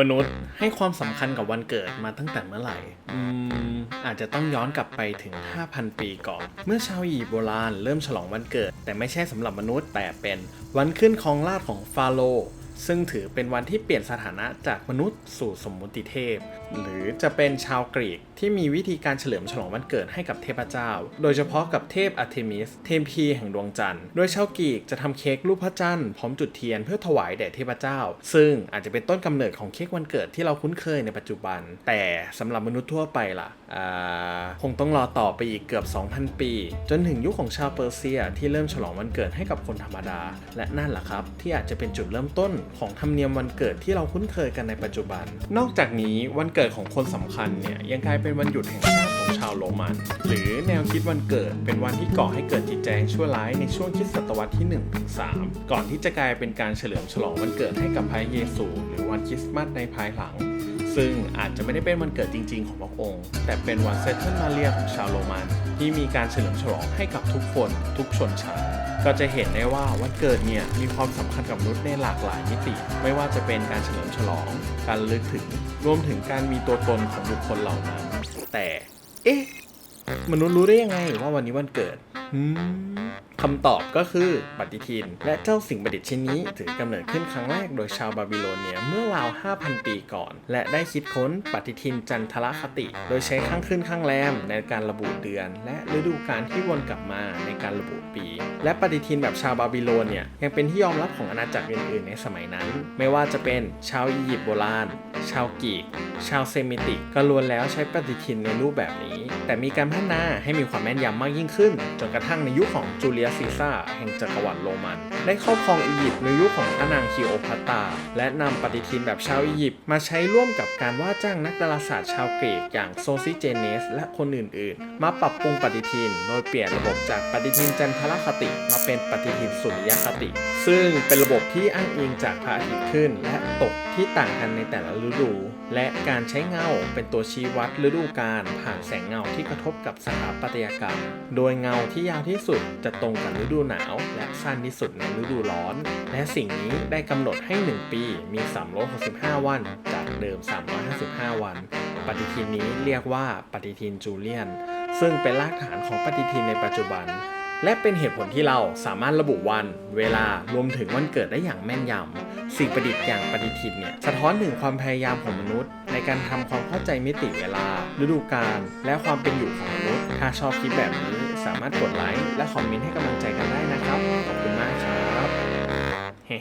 มนุษย์ให้ความสำคัญกับวันเกิดมาตั้งแต่เมื่อไหร่ อืม อาจจะต้องย้อนกลับไปถึง 5,000 ปีก่อน เมื่อชาวอียิปต์โบราณเริ่มฉลองวันเกิด แต่ไม่ใช่สำหรับมนุษย์แต่เป็นวันขึ้นของราชย์ของฟาโรห์ ซึ่งถือเป็นวันที่เปลี่ยนสถานะจากมนุษย์สู่สมมุติเทพ หรือจะเป็นชาวกรีกที่มีวิธีการเฉลิมฉลองวันเกิดให้กับเทพเจ้า โดยเฉพาะกับเทพอาร์เทมิส เทพีแห่งดวงจันทร์ โดยชาวกรีกจะทำเค้กรูปพระจันทร์พร้อมจุดเทียนเพื่อถวายแด่เทพเจ้า ซึ่งอาจจะเป็นต้นกำเนิดของเค้กวันเกิดที่เราคุ้นเคยในปัจจุบัน แต่สำหรับมนุษย์ทั่วไปล่ะคงต้องรอต่อไปอีกเกือบ 2,000 ปี จนถึงยุคของชาวเปอร์เซียที่เริ่มฉลองวันเกิดให้กับคนธรรมดา และนั่นแหละครับ ที่อาจจะเป็นจุดเริ่มต้นของธรรมเนียมวันเกิดที่เราคุ้นเคยกันในปัจจุบัน นอกจากนี้วันเกิดของคนสำคัญเนี่ยยังกลายเป็นวันหยุดแห่งชาติของชาวโรมัน หรือแนวคิดวันเกิดเป็นวันที่ก่อให้เกิดจิตใจงชั่วร้ายในช่วงคริดศตวรรษที่1ถึง3ก่อนที่จะกลายเป็นการเฉลิมฉลองวันเกิดให้กับพระเยซู หรือวันคริสต์มาสในภายหลัง ซึ่งอาจจะไม่ได้เป็นวันเกิดจริง ๆ ของพระองค์ แต่เป็นวันเซตเทิลมาเรียของชาวโรมัน ที่มีการเฉลิมฉลองให้กับทุกคนทุกชนชั้น ก็จะเห็นได้ว่าวันเกิดเนี่ยมีความสำคัญกับมนุษย์ในหลากหลายมิติ ไม่ว่าจะเป็นการเฉลิมฉลอง การลึกถึง รวมถึงการมีตัวตนของบุคคลเหล่านั้น แต่ เอ๊ะ มนุษย์รู้ได้ยังไงว่าวันนี้วันเกิดหืม คำตอบก็คือปฏิทิน และเจ้าสิ่งประดิษฐ์ชิ้นนี้ถือกำเนิดขึ้นครั้งแรกโดยชาวบาบิโลเนียเมื่อราว 5,000 ปีก่อน และได้คิดค้นปฏิทินจันทรคติ โดยใช้ข้างขึ้นข้างแรมในการระบุเดือน และฤดูกาลที่วนกลับมาในการระบุปี และปฏิทินแบบชาวบาบิโลนเนี่ยยังเป็นที่ยอมรับของอาณาจักรอื่นๆ ในสมัยนั้น ไม่ว่าจะเป็นชาวอียิปต์โบราณ ชาวกรีก ชาวเซมิติกก็ล้วนแล้วใช้ปฏิทินในรูปแบบนี้ แต่มีการพัฒนาให้มีความแม่นยำมากยิ่งขึ้น จนกระทั่งในยุคของจูเลียสซีซ่าแห่งจักรวรรดิโรมัน ได้ครอบครองอียิปต์ในยุคของพระนางคลีโอพัตา และนำปฏิทินแบบชาวอียิปต์มาใช้ร่วมกับการว่าจ้างนักดาราศาสตร์ชาวกรีกอย่างโซซิเจเนส และคนอื่นๆ มาปรับปรุงปฏิทิน โดยเปลี่ยนระบบจากปฏิทินจันทรคติ มาเป็นปฏิทินสุริยคติ ซึ่งเป็นระบบที่อ้างอิงจากพระอาทิตย์ขึ้น และตกที่ต่างกันในแต่ละฤดู และการใช้เงาเป็นตัวชี้วัดฤดูกาลผ่านแสงเงาที่กระทบกับสถาปัตยกรรม โดยเงาที่ยาวที่สุดจะตรงกับฤดูหนาว และสั้นที่สุดในฤดูร้อน และสิ่งนี้ได้กำหนดให้ 1 ปีมี 365 วัน จากเดิม 355 วัน ปฏิทินนี้เรียกว่าปฏิทินจูเลียน ซึ่งเป็นรากฐานของปฏิทินในปัจจุบัน และเป็นเหตุผลที่เราสามารถระบุวัน เวลารวมถึงวันเกิดได้อย่างแม่นยำสิ่งประดิษฐ์อย่างปฏิทินเนี่ยสะท้อนถึงความพยายามของมนุษย์ ในการทำความเข้าใจมิติเวลา ฤดูกาลและความเป็นอยู่ของมนุษย์ ถ้าชอบคลิปแบบนี้สามารถกดไลค์และคอมเมนต์ให้กำลังใจกันได้นะครับ ขอบคุณมากครับเฮ้